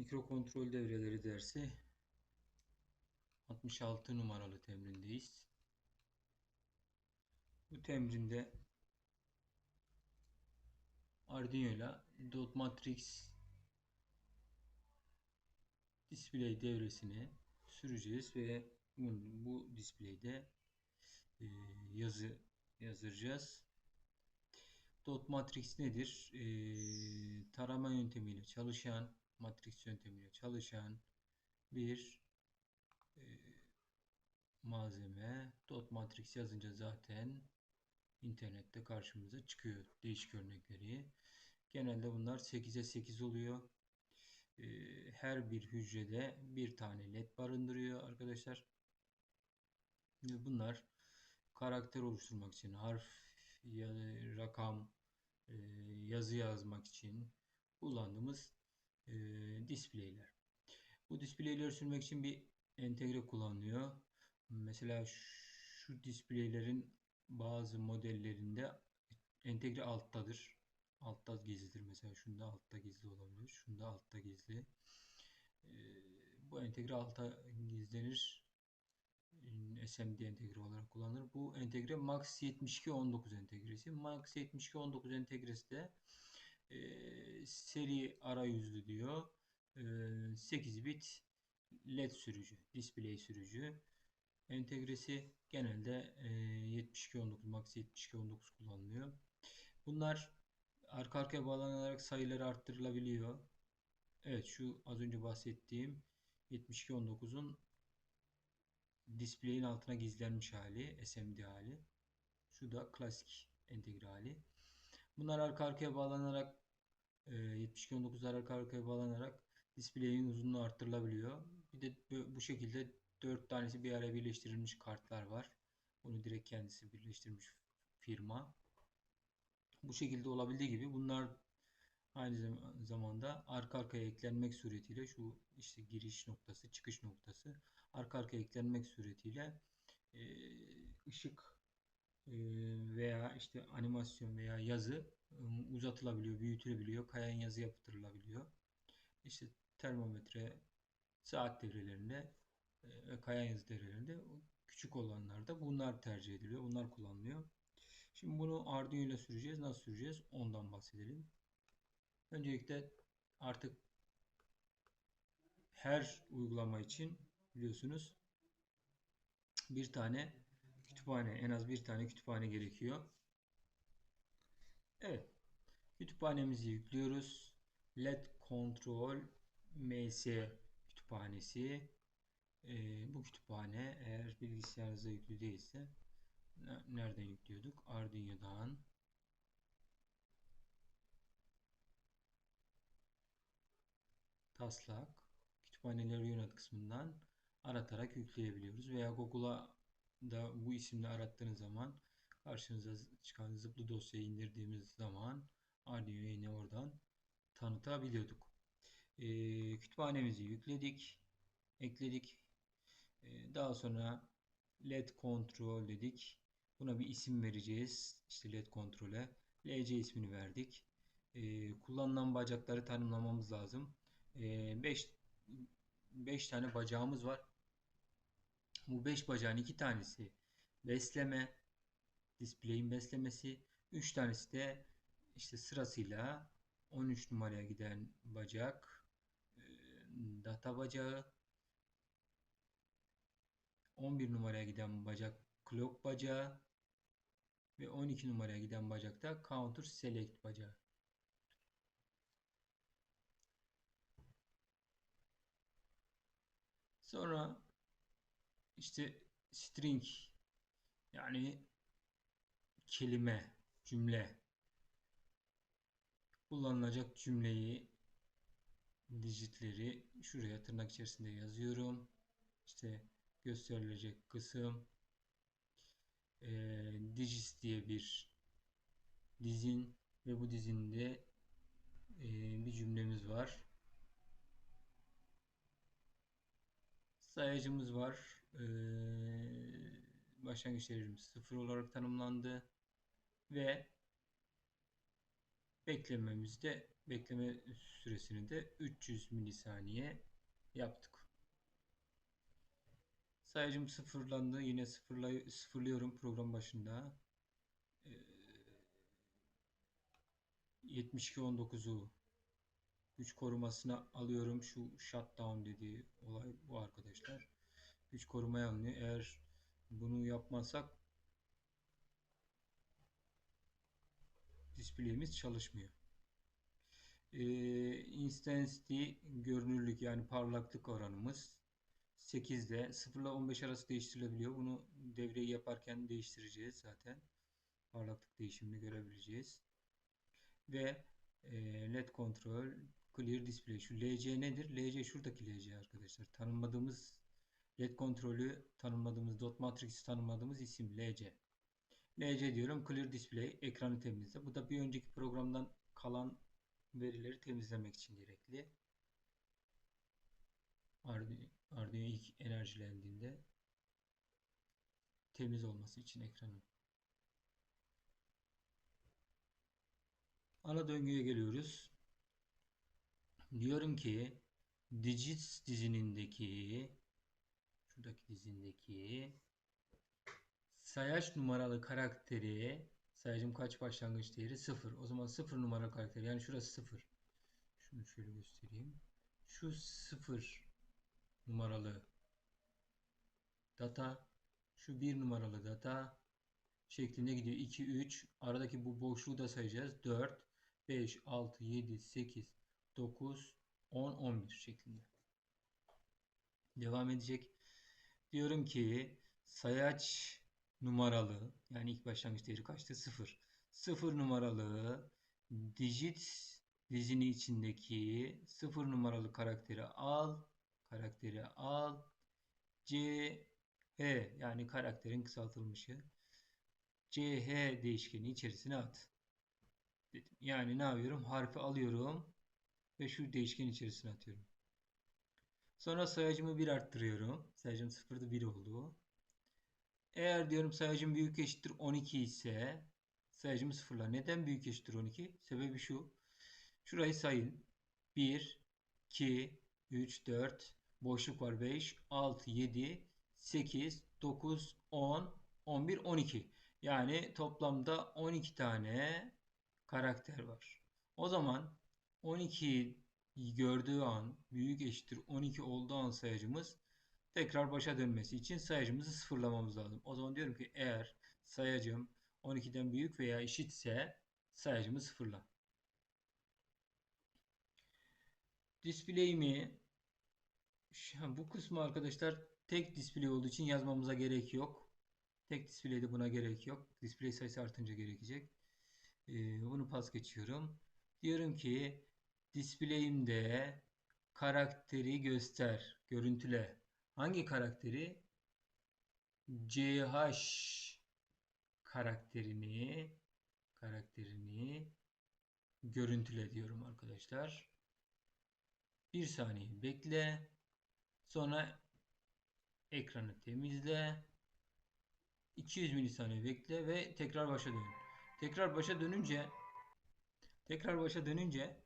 Mikrokontrol devreleri dersi 66 numaralı temrindeyiz. Bu temrinde Arduino ile dot matrix display devresini süreceğiz ve bu, display'de e, yazı yazdıracağız. Dot matrix nedir? E, tarama yöntemiyle çalışan, matrix yöntemiyle çalışan bir e, malzeme. Dot matrix yazınca zaten internette karşımıza çıkıyor değişik örnekleri. Genelde bunlar 8'e 8 oluyor. E, her bir hücrede bir tane led barındırıyor arkadaşlar. Bunlar karakter oluşturmak için harf ya rakam e, yazı yazmak için kullandığımız e, displayler. Bu displayleri sürmek için bir entegre kullanılıyor. Mesela şu displaylerin bazı modellerinde entegre alttadır. Altta gizlidir. Mesela şunda altta gizli olabilir. Şunda altta gizli. E, bu entegre altta gizlenir. SMD entegre olarak kullanılır. Bu entegre Max 7219 entegresi. Max 7219 entegresi de e, seri arayüzlü diyor. E, 8 bit LED sürücü, display sürücü. Entegresi genelde e, 7219 Max 7219 kullanılıyor. Bunlar arka arkaya bağlanarak sayıları arttırılabiliyor. Evet şu az önce bahsettiğim 7219'un display'in altına gizlenmiş hali, SMD hali. Şu da klasik entegre hali. Bunlar arka arkaya bağlanarak e, 7219'lar arka arkaya bağlanarak display'in uzunluğu arttırılabiliyor. Bir de bu şekilde 4 tanesi bir araya birleştirilmiş kartlar var. Bunu direkt kendisi birleştirmiş firma. Bu şekilde olabildiği gibi bunlar aynı zamanda arka arkaya eklenmek suretiyle şu işte giriş noktası, çıkış noktası arka arkaya eklenmek suretiyle e, ışık e, veya işte animasyon veya yazı e, uzatılabiliyor, büyütülebiliyor, kayan yazı yaptırılabiliyor. İşte termometre, saat devrelerinde ve kayan yazı devrelerinde küçük olanlarda bunlar tercih ediliyor. Bunlar kullanılıyor. Şimdi bunu Arduino ile süreceğiz. Nasıl süreceğiz? Ondan bahsedelim. Öncelikle artık her uygulama için biliyorsunuz bir tane kütüphane, en az bir tane kütüphane gerekiyor. Evet. Kütüphanemizi yüklüyoruz. LED Control MS kütüphanesi. Ee, bu kütüphane eğer bilgisayarınıza yüklü değilse nereden yüklüyorduk? Arduino'dan taslak kütüphaneleri yönet kısmından aratarak yükleyebiliyoruz. Veya Google'a da bu isimle arattığınız zaman karşınıza çıkan zıplı dosyayı indirdiğimiz zaman yine oradan tanıtabiliyorduk. Ee, kütüphanemizi yükledik, ekledik. Ee, daha sonra LED kontrol dedik. Buna bir isim vereceğiz. İşte LED kontrole. LC ismini verdik. Ee, kullanılan bacakları tanımlamamız lazım. 5 ee, 5 tane bacağımız var. Bu 5 bacağın 2 tanesi besleme, display'in beslemesi, 3 tanesi de işte sırasıyla 13 numaraya giden bacak, e, data bacağı, 11 numaraya giden bacak clock bacağı ve 12 numaraya giden bacak da counter select bacağı. Sonra işte string yani kelime, cümle kullanılacak cümleyi digitleri şuraya tırnak içerisinde yazıyorum. İşte gösterilecek kısım e, digits diye bir dizin ve bu dizinde e, bir cümlemiz var. sayacımız var. Ee, başlangıç değerimiz 0 olarak tanımlandı. Ve Beklememizde bekleme süresini de 300 milisaniye yaptık. Sayacım sıfırlandı. Yine sıfırlay sıfırlıyorum program başında. Ee, 72.19'u güç korumasına alıyorum. Şu shutdown dediği olay bu arkadaşlar. Güç korumaya alınıyor. Eğer bunu yapmazsak display'imiz çalışmıyor. Ee, intensity görünürlük yani parlaklık oranımız 8'de 0 ile 15 arası değiştirilebiliyor. Bunu devreyi yaparken değiştireceğiz zaten. Parlaklık değişimini görebileceğiz. Ve e, LED kontrol clear display. Şu LC nedir? LC şuradaki LC arkadaşlar. Tanımladığımız LED kontrolü tanımladığımız dot matrix tanımladığımız isim LC. LC diyorum. Clear display ekranı temizle. Bu da bir önceki programdan kalan verileri temizlemek için gerekli. Arduino ilk enerjilendiğinde temiz olması için ekranın. Ana döngüye geliyoruz. Diyorum ki digits dizinindeki şuradaki dizindeki sayaç numaralı karakteri sayacım kaç başlangıç değeri? 0. O zaman 0 numaralı karakteri yani şurası 0. Şunu şöyle göstereyim. Şu 0 numaralı data şu 1 numaralı data şeklinde gidiyor. 2, 3 aradaki bu boşluğu da sayacağız. 4, 5, 6, 7, 8, 9, 10, 11 şeklinde. Devam edecek. Diyorum ki sayaç numaralı yani ilk başlangıç değeri kaçtı? 0. 0 numaralı digit dizini içindeki 0 numaralı karakteri al. Karakteri al. C H yani karakterin kısaltılmışı. CH değişkeni içerisine at. Dedim. Yani ne yapıyorum? Harfi alıyorum ve şu değişken içerisine atıyorum. Sonra sayacımı 1 arttırıyorum. Sayacım 0'da 1 oldu. Eğer diyorum sayacım büyük eşittir 12 ise sayacımı sıfırla. Neden büyük eşittir 12? Sebebi şu. Şurayı sayın. 1, 2, 3, 4, boşluk var 5, 6, 7, 8, 9, 10, 11, 12. Yani toplamda 12 tane karakter var. O zaman 12 gördüğü an büyük eşittir 12 olduğu an sayacımız tekrar başa dönmesi için sayacımızı sıfırlamamız lazım. O zaman diyorum ki eğer sayacım 12'den büyük veya eşitse sayacımı sıfırla. Display'imi bu kısmı arkadaşlar tek display olduğu için yazmamıza gerek yok. Tek display'de buna gerek yok. Display sayısı artınca gerekecek. Ee, bunu pas geçiyorum. Diyorum ki display'imde karakteri göster, görüntüle. Hangi karakteri? CH karakterini karakterini görüntüle diyorum arkadaşlar. Bir saniye bekle. Sonra ekranı temizle. 200 milisaniye bekle ve tekrar başa dön. Tekrar başa dönünce tekrar başa dönünce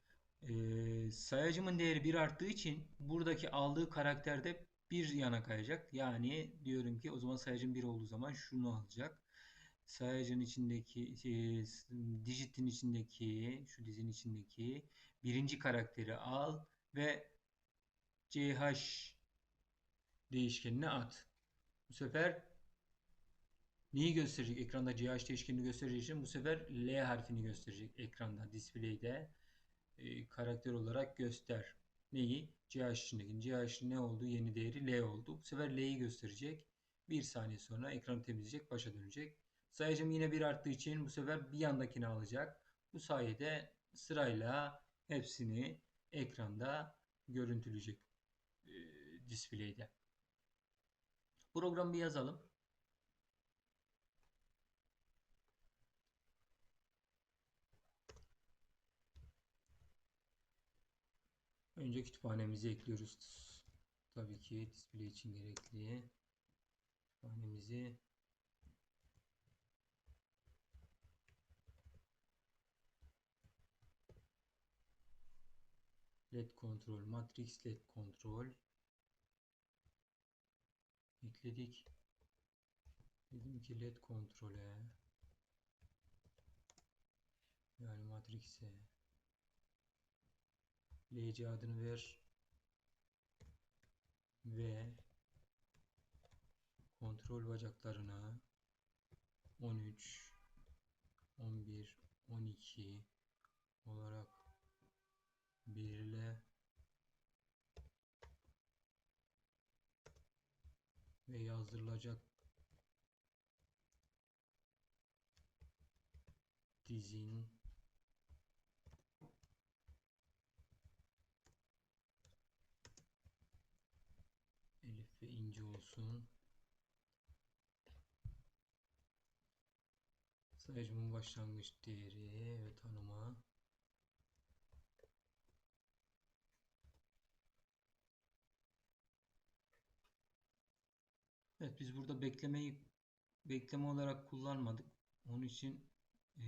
e, sayacımın değeri 1 arttığı için buradaki aldığı karakterde bir yana kayacak. Yani diyorum ki o zaman sayacım 1 olduğu zaman şunu alacak. Sayacın içindeki şey, dijitin içindeki şu dizinin içindeki birinci karakteri al ve CH değişkenine at. Bu sefer neyi gösterecek? Ekranda CH değişkenini göstereceği için bu sefer L harfini gösterecek ekranda, display'de e, karakter olarak göster. Neyi? CH içindeki. CH ne oldu? Yeni değeri L oldu. Bu sefer L'yi gösterecek. Bir saniye sonra ekranı temizleyecek, başa dönecek. Sayacım yine bir arttığı için bu sefer bir yandakini alacak. Bu sayede sırayla hepsini ekranda görüntüleyecek e, display'de. Programı bir yazalım. Önce kütüphanemizi ekliyoruz. Tabii ki display için gerekli. Kütüphanemizi led kontrol, matrix led kontrol ekledik. Dedim ki led kontrole yani matrix'e LC adını ver. Ve kontrol bacaklarına 13 11 12 olarak belirle. Ve yazdırılacak dizin olsun. Sayacımın başlangıç değeri ve tanıma. Evet biz burada beklemeyi bekleme olarak kullanmadık. Onun için eee,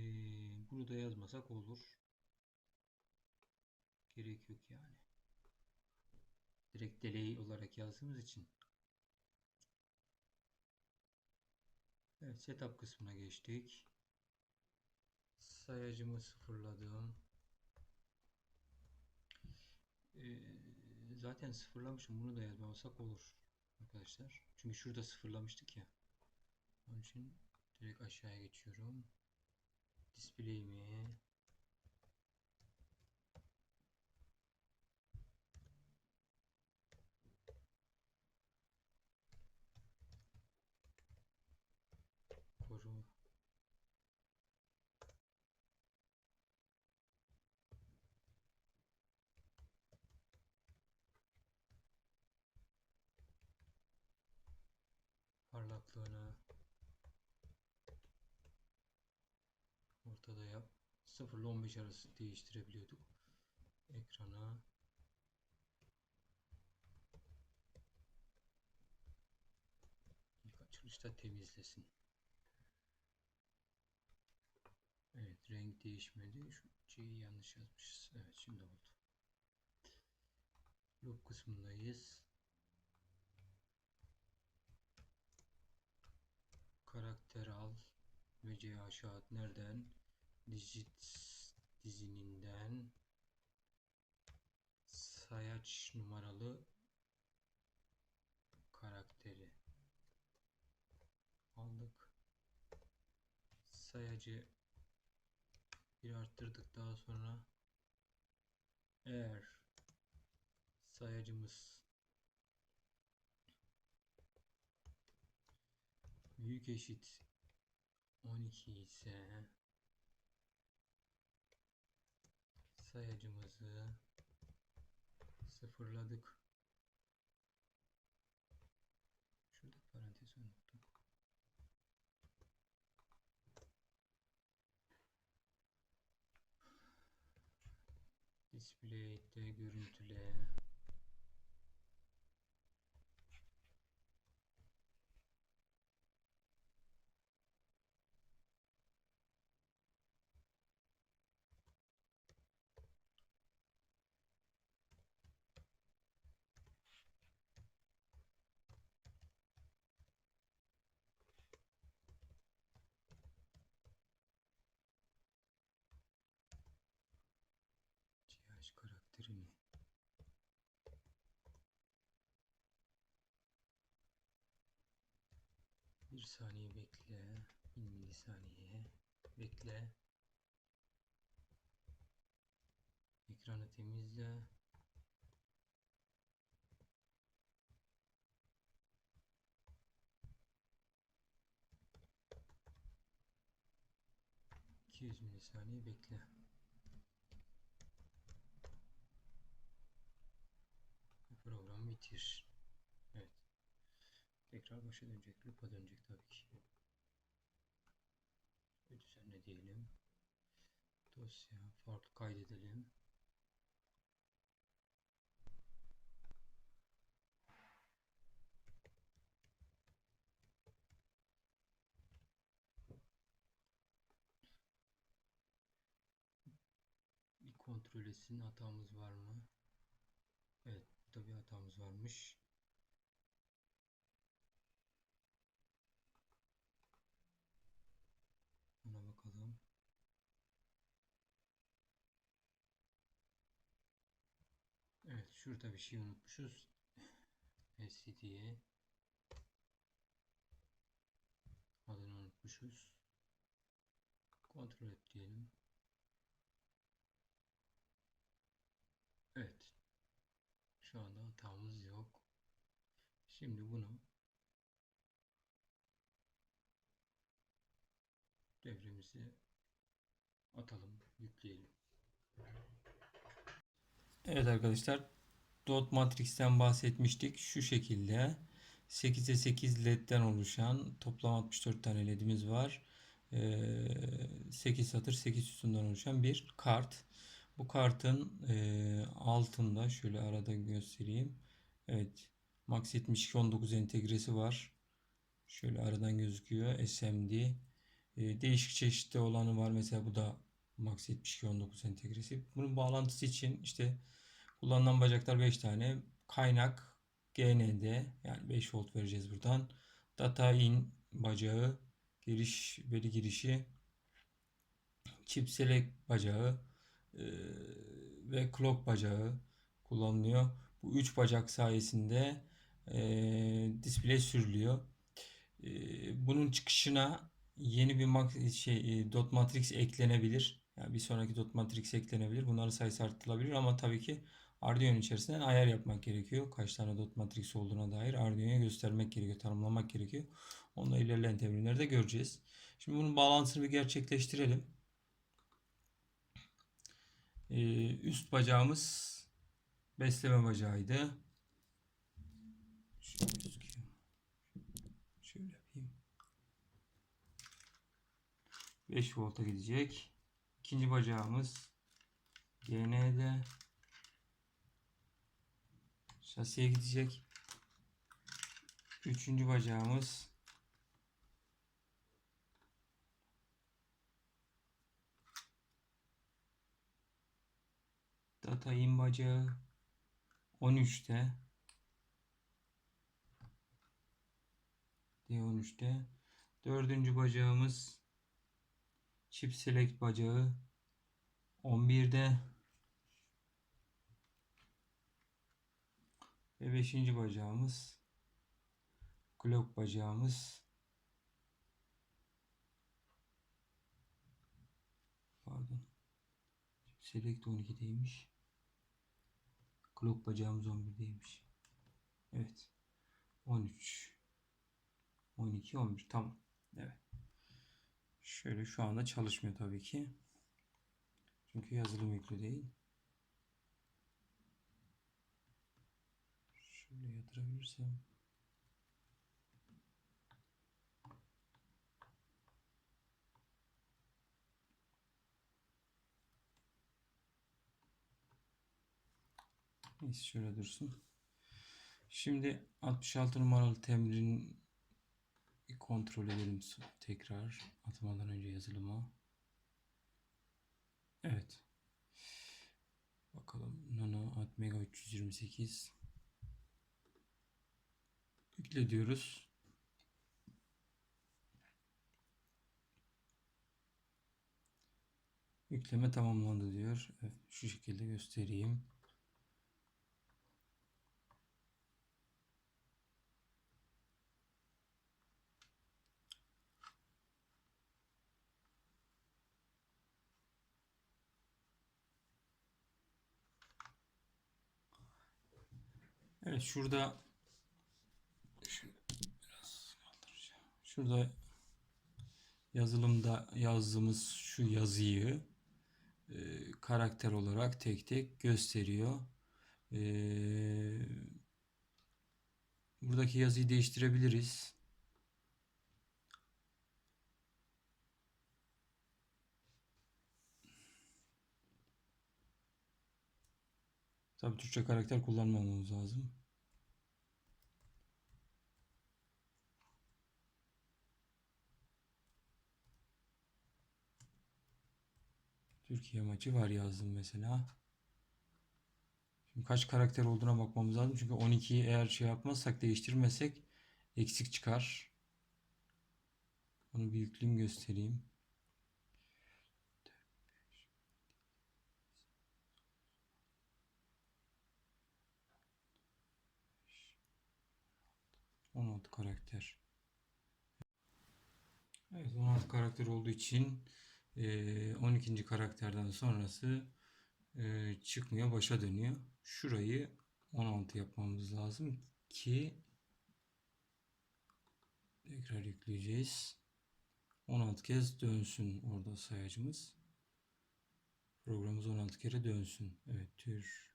bunu da yazmasak olur. Gerek yok yani. Direkt delay olarak yazdığımız için. Evet setup kısmına geçtik. Sayacımı sıfırladım. Ee, zaten sıfırlamışım. Bunu da yazmasak olur arkadaşlar. Çünkü şurada sıfırlamıştık ya. Onun için direkt aşağıya geçiyorum. Display'imi parlaklığını ortada yap. 0 ile 15 arası değiştirebiliyorduk. Ekrana ilk açılışta temizlesin. Evet renk değişmedi. Şu C'yi yanlış yazmışız. Evet şimdi oldu. Loop kısmındayız. Karakter al ve C aşağı at. Nereden? Digit dizininden sayaç numaralı karakteri aldık. Sayacı bir arttırdık daha sonra eğer sayacımız büyük eşit 12 ise sayacımızı sıfırladık. Şurada parantez unuttum. Display'de görüntüle CH karakterini bir saniye bekle. Bir milisaniye bekle. Ekranı temizle. İki yüz milisaniye bekle. Programı bitir. Tekrar başa dönecek. Loop'a dönecek tabii ki. Ve düzenle diyelim. Dosya farklı kaydedelim. Bir kontrol etsin hatamız var mı? Evet, burada bir hatamız varmış. Ona bakalım. Evet, şurada bir şey unutmuşuz. SCD'ye adını unutmuşuz. Kontrol et diyelim. Evet. Şu anda hatamız yok. Şimdi bunu devremize atalım, yükleyelim. Evet arkadaşlar, Dot Matrix'ten bahsetmiştik. Şu şekilde 8'e 8 ledden oluşan toplam 64 tane ledimiz var. Ee, 8 satır 8 sütundan oluşan bir kart. Bu kartın e, altında şöyle arada göstereyim. Evet. Max 7219 entegresi var. Şöyle aradan gözüküyor. SMD. E, değişik çeşitli olanı var. Mesela bu da Max 7219 entegresi. Bunun bağlantısı için işte kullanılan bacaklar 5 tane. Kaynak GND yani 5 volt vereceğiz buradan. Data in bacağı, giriş veri girişi, chip select bacağı e, ve clock bacağı kullanılıyor. Bu üç bacak sayesinde e, display sürülüyor. E, bunun çıkışına yeni bir max, şey e, dot matrix eklenebilir. Yani bir sonraki dot matrix eklenebilir. Bunların sayısı artırılabilir ama tabii ki Arduino içerisinden ayar yapmak gerekiyor. Kaç tane dot matrix olduğuna dair Arduino'ya göstermek gerekiyor, tanımlamak gerekiyor. Onu da ilerleyen terimlerde göreceğiz. Şimdi bunun bağlantısını bir gerçekleştirelim. Ee, üst bacağımız besleme bacağıydı. Şöyle yapayım. 5 volta gidecek. İkinci bacağımız GN'de şasiye gidecek. Üçüncü bacağımız. Data in bacağı 13'te D13'te dördüncü bacağımız chip select bacağı 11'de ve beşinci bacağımız clock bacağımız. Pardon. Select 12'deymiş clock bacağımız 11'deymiş evet. 13 12 11 tamam. Evet. Şöyle şu anda çalışmıyor tabii ki. Çünkü yazılım yüklü değil şöyle yatırabilirsem Neyse şöyle dursun. Şimdi 66 numaralı temrin kontrol edelim tekrar atmadan önce yazılıma. Evet. Bakalım Nano Atmega 328 yükle diyoruz. Yükleme tamamlandı diyor. Şu şekilde göstereyim. Evet şurada Şurada yazılımda yazdığımız şu yazıyı e, karakter olarak tek tek gösteriyor. E, buradaki yazıyı değiştirebiliriz. Tabii Türkçe karakter kullanmamamız lazım. Türkiye maçı var yazdım mesela. Şimdi kaç karakter olduğuna bakmamız lazım. Çünkü 12'yi eğer şey yapmazsak değiştirmezsek eksik çıkar. Onu yükleyeyim göstereyim. On altı karakter. Evet 16 karakter olduğu için 12. karakterden sonrası çıkmıyor başa dönüyor. Şurayı 16 yapmamız lazım ki tekrar yükleyeceğiz. 16 kez dönsün orada sayacımız. Programımız 16 kere dönsün. Evet tür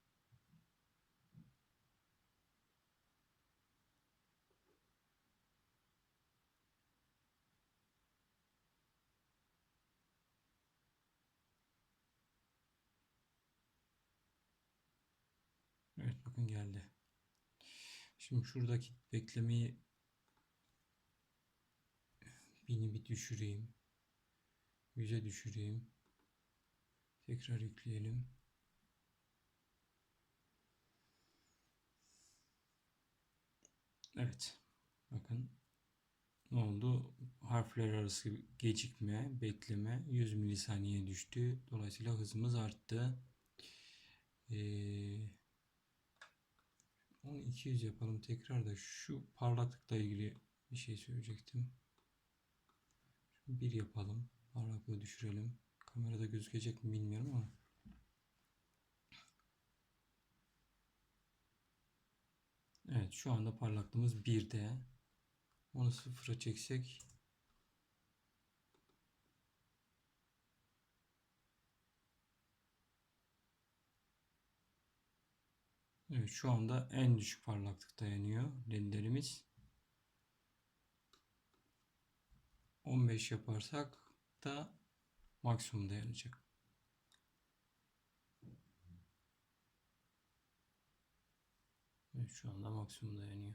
Bakın geldi. Şimdi şuradaki beklemeyi bini bir düşüreyim. Yüze düşüreyim. Tekrar yükleyelim. Evet. Bakın ne oldu? Harfler arası gecikme, bekleme 100 milisaniye düştü. Dolayısıyla hızımız arttı. Ee, onu 200 yapalım tekrar da şu parlaklıkla ilgili bir şey söyleyecektim. Şunu 1 yapalım. Parlaklığı düşürelim. Kamerada gözükecek mi bilmiyorum ama. Evet şu anda parlaklığımız 1'de. Onu sıfıra çeksek Evet şu anda en düşük parlaklıkta yanıyor ledlerimiz. 15 yaparsak da maksimum dayanacak. Evet, şu anda maksimum dayanıyor.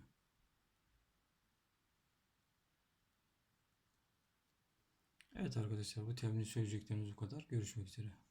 Evet arkadaşlar bu temin söyleyeceklerimiz bu kadar. Görüşmek üzere.